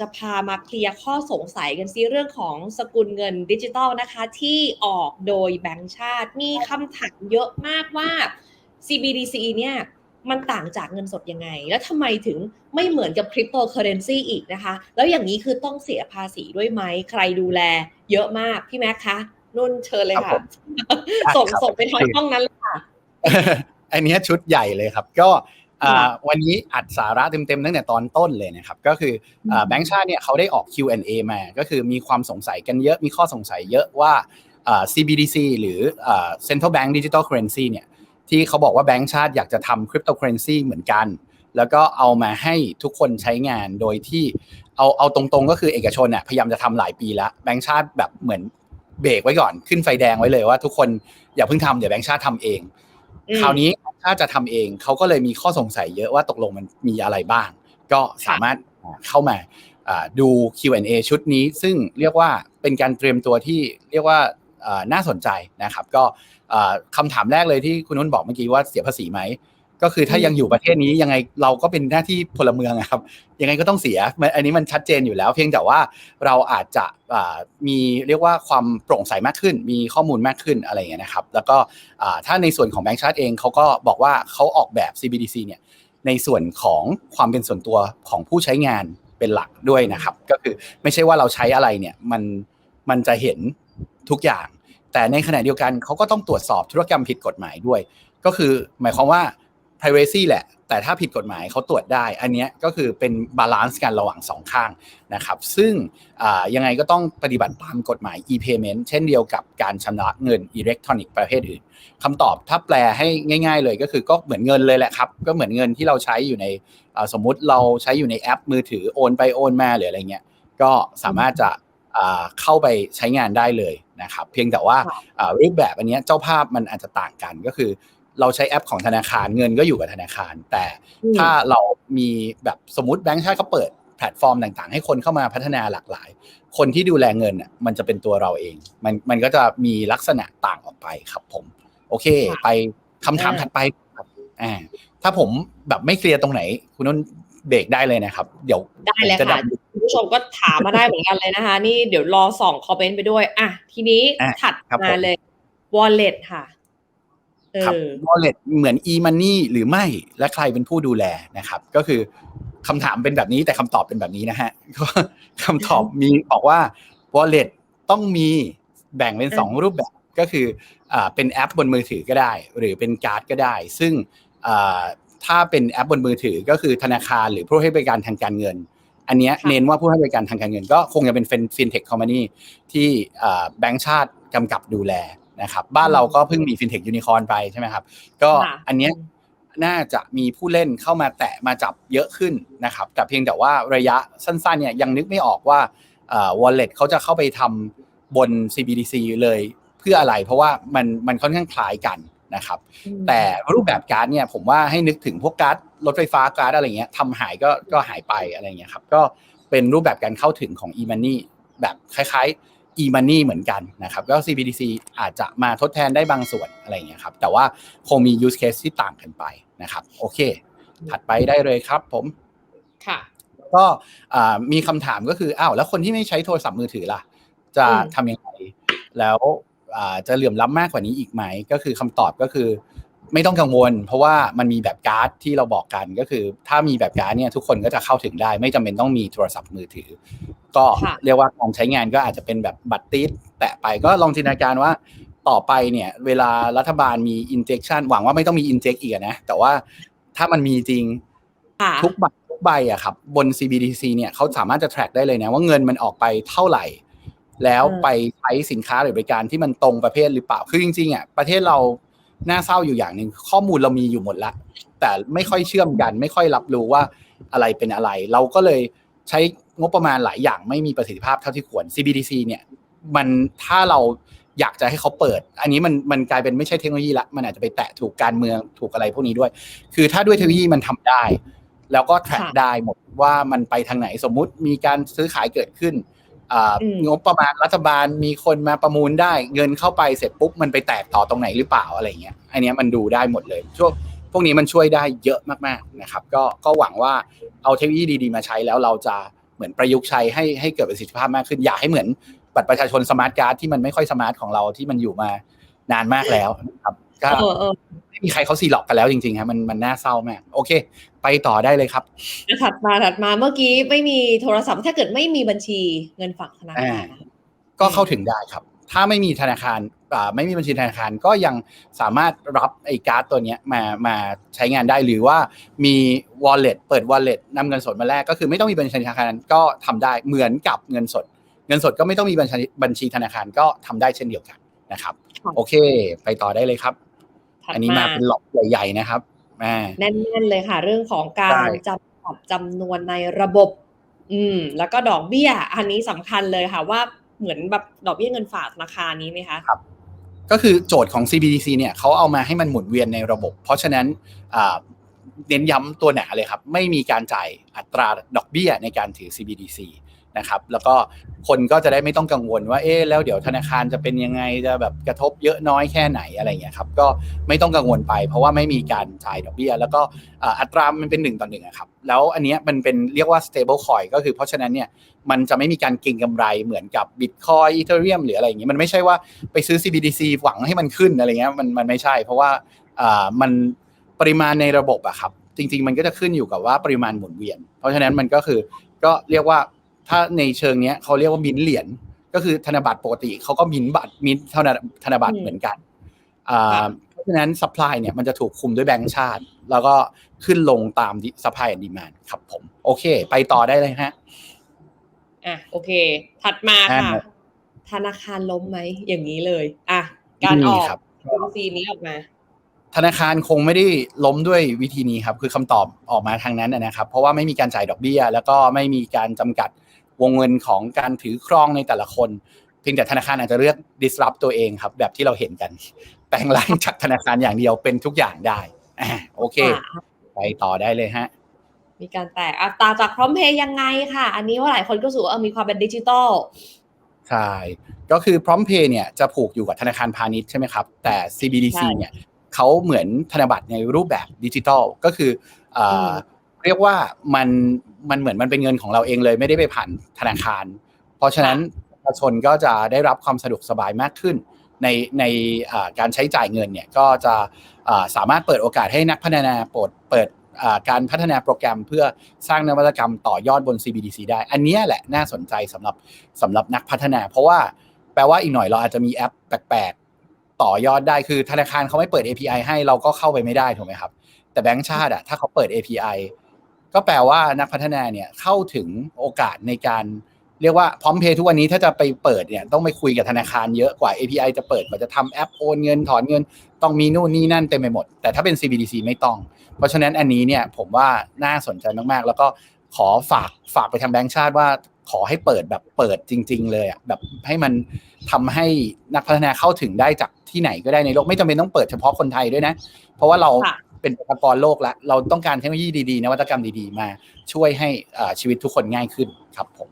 จะพามาเคลียร์ข้อสงสัยกันซิเรื่องของสกุลเงินดิจิตอลนะคะ ที่ออกโดยแบงก์ชาติ มีคำถามเยอะมากว่า CBDC เนี่ยมันต่างจากเงินสดยังไง แล้วทำไมถึงไม่เหมือนกับคริปโตเคอเรนซีอีกนะคะ แล้วอย่างนี้คือต้องเสียภาษีด้วยไหม ใครดูแลเยอะมาก พี่แม็กคะนุ่นเชิญเลยครัค่ะบผมส่งครับส่งไปทางห้องนั้นเลยค่ะ อันเนี้ยชุดใหญ่เลยครับ ก็อ่าค่ะ วันนี้อัดสาระเต็มๆตั้งแต่ตอนต้นเลยนะครับ ก็คืออ่าอืมแบงก์ชาติเนี่ยเขาได้ออก Q&A มา ก็คือมีความสงสัยกันเยอะ มีข้อสงสัยเยอะว่าอ่า CBDC หรืออ่า Central Bank Digital Currency เนี่ยที่เขาบอกว่าแบงก์ชาติอยากจะทำ Cryptocurrency เหมือนกัน แล้วก็เอามาให้ทุกคนใช้งานโดยที่เอาเอาตรงๆ ก็คือเอกชนเนี่ยพยายามจะทำหลายปีแล้วแบงก์ชาติแบบเหมือนเบรกไว้ก่อนขึ้นไฟแดงไว้เลยว่าทุกคนอย่าเพิ่งทำเดี๋ยวแบงก์ชาติทำเองอืม คราวนี้ถ้าจะทำเองเขาก็เลยมีข้อสงสัยเยอะว่าตกลงมันมีอะไรบ้าง ก็สามารถเข้ามาอ่าดู Q&A ชุดนี้ซึ่งเรียกว่าเป็นการเตรียมตัวที่เรียกว่าอ่าน่าสนใจนะครับ ก็อ่าคำถามแรกเลยที่คุณนุ่นบอกเมื่อกี้ว่าเสียภาษีไหม ก็คือถ้าอืมยังอยู่ประเทศนี้ยังไงเราก็เป็นหน้าที่พลเมืองอะครับ ยังไงก็ต้องเสียมันอันนี้มันชัดเจนอยู่แล้ว เพียงแต่ว่าเราอาจจะอ่ามีเรียกว่าความโปร่งใสมากขึ้น มีข้อมูลมากขึ้นอะไรอย่างเงี้ยนะครับ แล้วก็อ่าถ้าในส่วนของแบงก์ชาติเองเขาก็บอกว่าเขาออกแบบ CBDC เนี่ยในส่วนของความเป็นส่วนตัวของผู้ใช้งานเป็นหลักด้วยนะครับ ก็คือไม่ใช่ว่าเราใช้อะไรเนี่ยมันมันจะเห็นทุกอย่าง แต่ในขณะเดียวกันเขาก็ต้องตรวจสอบธุรกรรมผิดกฎหมายด้วย ก็คือหมายความว่า privacy แหละ แต่ถ้าผิดกฎหมายเขาตรวจได้ อันเนี้ยก็คือเป็นบาลานซ์กันระหว่างสองข้างนะครับ ซึ่งอ่ายังไงก็ต้องปฏิบัติตามกฎหมาย e-payment เช่นเดียวกับการชำระเงินอิเล็กทรอนิกส์ประเภทอื่นคำตอบถ้าแปลให้ง่าย ๆ เลยก็คือก็เหมือนเงินเลยแหละครับ ก็เหมือนเงินที่เราใช้อยู่ในอ่าสมมุติเราใช้อยู่ในแอป มือถือโอนไปโอนมาหรืออะไรเงี้ย ก็สามารถจะอ่าเข้าไปใช้งานได้เลยนะครับ เพียงแต่ว่าค่ะอ่ารูปแบบอันเนี้ยเจ้าภาพมันอาจจะต่างกันก็คือ เราใช้แอปของธนาคารเงินก็อยู่กับธนาคาร แต่อืมถ้าเรามีแบบสมมติแบงก์ชาติเขาเปิดแพลตฟอร์มต่างๆ ให้คนเข้ามาพัฒนาหลากหลาย คนที่ดูแลเงินอะมันจะเป็นตัวเราเอง มันมันก็จะมีลักษณะต่างออกไปครับผม โอเคค่ะไปคำถามอ่าถัดไปครับอ่าถ้าผมแบบไม่เคลียร์ตรงไหน คุณนุ่นเบรกได้เลยนะครับ เดี๋ยวได้เลยผมจะค่ะดำคุณผู้ชมก็ถามมาได้เหมือนกันเลยนะคะ นี่เดี๋ยวรอส่องคอมเมนต์ไปด้วย อะ ทีนี้อะถัดครับมาผมเลย wallet ค่ะเอค รับอ wallet เหมือน e-money หรือไม่และใครเป็นผู้ดูแลนะครับ ก็คือคำถามเป็นแบบนี้แต่คำตอบเป็นแบบนี้นะฮะก็คำตอบมีบอกว่า wallet ต้องมีแบ่งเป็นอืมสองรูปแบบก็คืออ่าเป็นแอปบนมือถือก็ได้ หรือเป็นการ์ดก็ได้ ซึ่งอ่าถ้าเป็นแอปบนมือถือก็คือธนาคารหรือผู้ให้บริการทางการเงิน อันเนี้ยค่ะเน้นว่าผู้ให้บริการทางการเงิน ก็คงจะเป็นฟินเทคคอมพานีที่แบงก์ชาติกำกับดูแล นะครับบ้านเราก็เพิ่งมีฟินเทคยูนิคอร์นไปใช่ไหมครับ ก็ค่ะอันเนี้ยน่าจะมีผู้เล่นเข้ามาแตะมาจับเยอะขึ้นนะครับแต่เพียงแต่ว่าระยะสั้นๆเนี่ยยังนึกไม่ออกว่าเอ่อ wallet เขาจะเข้าไปทำบน CBDC เลยเพื่ออะไร เพราะว่ามันมันค่อนข้างคล้ายกันนะครับอืมแต่รูปแบบการ์ดเนี่ยผมว่าให้นึกถึงพวกการ์ดรถไฟฟ้าการ์ดอะไรเงี้ยทำหายก็ก็หายไปอะไรเงี้ยครับก็เป็นรูปแบบการเข้าถึงของ e-money แบบคล้ายๆ e-money เหมือนกันนะครับก็ CBDC อาจจะมาทดแทนได้บางส่วนอะไรเงี้ยครับแต่ว่าคงมี use case ที่ต่างกันไปนะครับโอเค ถัดไปได้เลยครับผมค่ะก็อ่ามีคำถามก็คืออ้าวแล้วคนที่ไม่ใช้โทรศัพท์มือถือล่ะ จะอืมทำยังไงแล้วอ่าจะเหลื่อมล้ำมากกว่านี้อีกไหม ก็คือคำตอบก็คือ ไม่ต้องกังวล เพราะว่ามันมีแบบการ์ดที่เราบอกกันก็คือ ถ้ามีแบบการ์ดเนี่ยทุกคนก็จะเข้าถึงได้ ไม่จำเป็นต้องมีโทรศัพท์มือถือ ก็ค่ะเรียกว่าการใช้งานก็อาจจะเป็นแบบบัตรติดแตะไปก็ลองจินตนาการว่าต่อไปเนี่ย เวลารัฐบาลมี injection หวังว่าไม่ต้องมี inject อีกอะนะ แต่ว่าถ้ามันมีจริงค่ะทุกใบทุกใบอะครับ บน CBDC เนี่ยเขาสามารถจะ track ได้เลยนะ ว่าเงินมันออกไปเท่าไหร่ แล้วอืมไปใช้สินค้าหรือบริการที่มันตรงประเภทหรือเปล่า คือจริงๆอะประเทศเรา น่าเศร้าอยู่อย่างหนึ่งข้อมูลเรามีอยู่หมดละแต่ไม่ค่อยเชื่อมกัน ไม่ค่อยรับรู้ว่าอะไรเป็นอะไร เราก็เลยใช้งบประมาณหลายอย่างไม่มีประสิทธิภาพเท่าที่ควร CBDC เนี่ยมันถ้าเราอยากจะให้เขาเปิด อันนี้มันมันกลายเป็นไม่ใช่เทคโนโลยีละ มันอาจจะไปแตะถูกการเมืองถูกอะไรพวกนี้ด้วย คือถ้าด้วยเทคโนโลยีมันทำได้ แล้วก็ track ค่ะได้หมดว่ามันไปทางไหนสมมุติมีการซื้อขายเกิดขึ้นอ่าอืม งบประมาณรัฐบาลมีคนมาประมูลได้ เงินเข้าไปเสร็จปุ๊บมันไปแตกต่อตรงไหนหรือเปล่าอะไรเงี้ยอันเนี้ยมันดูได้หมดเลยช่วงพวกนี้มันช่วยได้เยอะมากๆนะครับ ก็ก็หวังว่าเอาเทคโนโลยีดีๆมาใช้แล้วเราจะเหมือนประยุกต์ใช้ให้ให้เกิดประสิทธิภาพมากขึ้น อยากให้เหมือนบัตรประชาชนสมาร์ทการ์ดที่มันไม่ค่อยสมาร์ทของเราที่มันอยู่มานานมากแล้วนะครับ ก็เออเออไม่มีใครเขาซีล็อกกันแล้วจริงๆครับมันมันน่าเศร้ามากโอเค ไปต่อได้เลยครับถัดมาถัดมาเมื่อกี้ไม่มีโทรศัพท์ถ้าเกิดไม่มีบัญชีเงินฝากธนาคารอ่าก็เข้าถึงได้ครับ ถ้าไม่มีธนาคารอ่าไม่มีบัญชีธนาคารก็ยังสามารถรับไอ้การ์ดตัวเนี้ยมามาใช้งานได้หรือว่ามี wallet เปิด wallet นำเงินสดมาแลกก็คือไม่ต้องมีบัญชีธนาคารก็ทำได้เหมือนกับเงินสด เงินสดก็ไม่ต้องมีบัญชีบัญชีธนาคารก็ทำได้เช่นเดียวกันนะครับ โอเค ไปต่อได้เลยครับถัดอันนี้มาเป็นหลอกใหญ่ๆนะครับอ่าแน่นๆเลยค่ะ เรื่องของกาใช่รจำกัดจำนวนในระบบ อืม แล้วก็ดอกเบี้ย อันนี้สำคัญเลยค่ะ ว่าเหมือนแบบดอกเบี้ยเงินฝากธนาคารนี้ไหมคะก็คือโจทย์ของ CBDC เนี่ยเขาเอามาให้มันหมุนเวียนในระบบ เพราะฉะนั้นอ่าเน้นย้ำตัวหนาเลยครับ ไม่มีการจ่ายอัตราดอกเบี้ยในการถือ CBDC นะครับ แล้วก็คนก็จะได้ไม่ต้องกังวลว่าเอ๊ะแล้วเดี๋ยวธนาคารจะเป็นยังไงจะแบบกระทบเยอะน้อยแค่ไหนอะไรเงี้ยครับก็ไม่ต้องกังวลไป เพราะว่าไม่มีการจ่ายดอกเบี้ย แล้วก็อัตรามันเป็นหนึ่งต่อหนึ่งอะครับแล้วอันเนี้ยมันเป็นเรียกว่า stable coin ก็คือเพราะฉะนั้นเนี่ยมันจะไม่มีการเก็งกำไรเหมือนกับ Bitcoin Ethereum หรืออะไรอย่างนี้ยมันไม่ใช่ว่าไปซื้อ CBDC หวังให้มันขึ้นอะไรเงี้ยมันมันไม่ใช่ เพราะว่าอ่ามันปริมาณในระบบอะครับจริง ๆ มันก็จะขึ้นอยู่กับว่าปริมาณหมุนเวียน เพราะฉะนั้นมันก็คือก็เรียกว่า ถ้าในเชิงเนี้ยเขาเรียกว่ามินเหรียญก็คือธนบัตรปกติเขาก็มินบัตรมินเท่านั้นธนบัตรอืมเหมือนกันอ่าเพราะฉะนั้น supply เนี่ยมันจะถูกคุมด้วยแบงก์ชาติ แล้วก็ขึ้นลงตาม supply and demand ครับผม โอเค ไปต่อได้เลยฮะอะโอเค ถัดมาค่ะอ่าธนาคารล้มไหมอย่างนี้เลยอะการออกนี่ครับซีนี้ออกมาธนาคารคงไม่ได้ล้มด้วยวิธีนี้ครับ คือคำตอบออกมาทางนั้นนะครับ เพราะว่าไม่มีการจ่ายดอกเบี้ย แล้วก็ไม่มีการจำกัด วงเงินของการถือครองในแต่ละคน เพียงแต่ธนาคารอาจจะเลือก disrupt ตัวเองครับ แบบที่เราเห็นกัน แปลงร่างจากธนาคารอย่างเดียวเป็นทุกอย่างได้อ่าโอเคค่ะไปต่อได้เลยฮะมีการแตกอัตราจากพร้อมเพย์ยังไงค่ะ อันนี้ว่าหลายคนก็รู้สึกว่าเออมีความเป็นดิจิตอลใช่ ก็คือพร้อมเพย์เนี่ยจะผูกอยู่กับธนาคารพาณิชย์ใช่ไหมครับ แต่ CBDC ใช่เนี่ยเขาเหมือนธนบัตรในรูปแบบดิจิทัลก็คือเอ่ออมเรียกว่ามัน มันเหมือนมันเป็นเงินของเราเองเลย ไม่ได้ไปผ่านธนาคาร เพราะฉะนั้นประชาชนก็จะได้รับความสะดวกสบายมากขึ้น ในในอ่าการใช้จ่ายเงินเนี่ยก็จะอ่าสามารถเปิดโอกาสให้นักพัฒนาเปิดเปิดอ่าการพัฒนาโปรแกรมเพื่อสร้างนวัตกรรมต่อยอดบน CBDC ได้ อันเนี้ยแหละน่าสนใจสำหรับสำหรับนักพัฒนา เพราะว่าแปลว่าอีกหน่อยเราอาจจะมีแอปแปลกๆ ต่อยอดได้คือธนาคารเขาไม่เปิด API ให้เราก็เข้าไปไม่ได้ถูกไหมครับ แต่แบงก์ชาติอะถ้าเขาเปิด API ก็แปลว่านักพัฒนาเนี่ยเข้าถึงโอกาสในการเรียกว่าพร้อมเพย์ทุกวันนี้ถ้าจะไปเปิดเนี่ยต้องไปคุยกับธนาคารเยอะกว่า API จะเปิดกว่าจะทำแอปโอนเงินถอนเงิน ต้องมีนู่นนี่นั่นเต็มไปหมด แต่ถ้าเป็น CBDC ไม่ต้อง เพราะฉะนั้นอันนี้เนี่ยผมว่าน่าสนใจมากๆ แล้วก็ขอฝากฝากไปทางแบงก์ชาติว่าขอให้เปิดแบบเปิดจริง ๆ เลยอะแบบให้มันทำให้นักพัฒนาเข้าถึงได้จากที่ไหนก็ได้ในโลกไม่จำเป็นต้องเปิดเฉพาะคนไทยด้วยนะ เพราะว่าเรา เป็นประชากรโลกแล้ว เราต้องการเทคโนโลยีดีๆนวัตกรรมดีๆ มาช่วยให้อ่าชีวิตทุกคนง่ายขึ้นครับผม